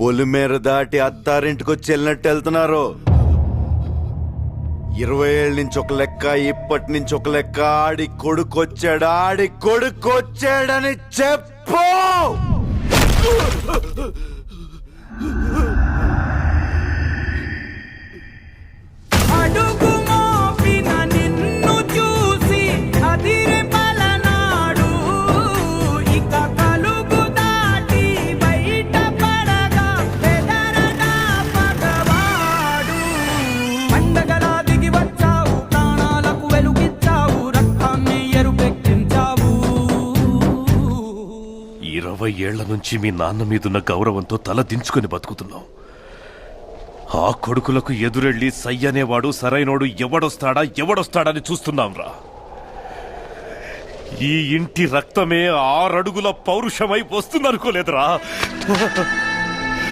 పొలిమేర దాటి అత్తారింటికి వచ్చి వెళ్ళినట్టు వెళ్తున్నారు. ఇరవై ఏళ్ళ నుంచి ఒక లెక్క ఇప్పటి నుంచి ఒక లెక్క ఆడి కొడుకొచ్చాడు ఆడి కొడుకొచ్చాడని చెప్పు! ఇరవై ఏళ్ళ నుంచి మీ నాన్న మీదున్న గౌరవంతో తల దించుకొని బతుకుతున్నాం ఆ కొడుకులకు ఎదురెళ్ళి సై అనేవాడు సరైనోడు ఎవడొస్తాడా ఎవడొస్తాడని చూస్తున్నాంరా. ఈ ఇంటి రక్తమే ఆరడుగుల పౌరుషమై వస్తుందనుకోలేదురా.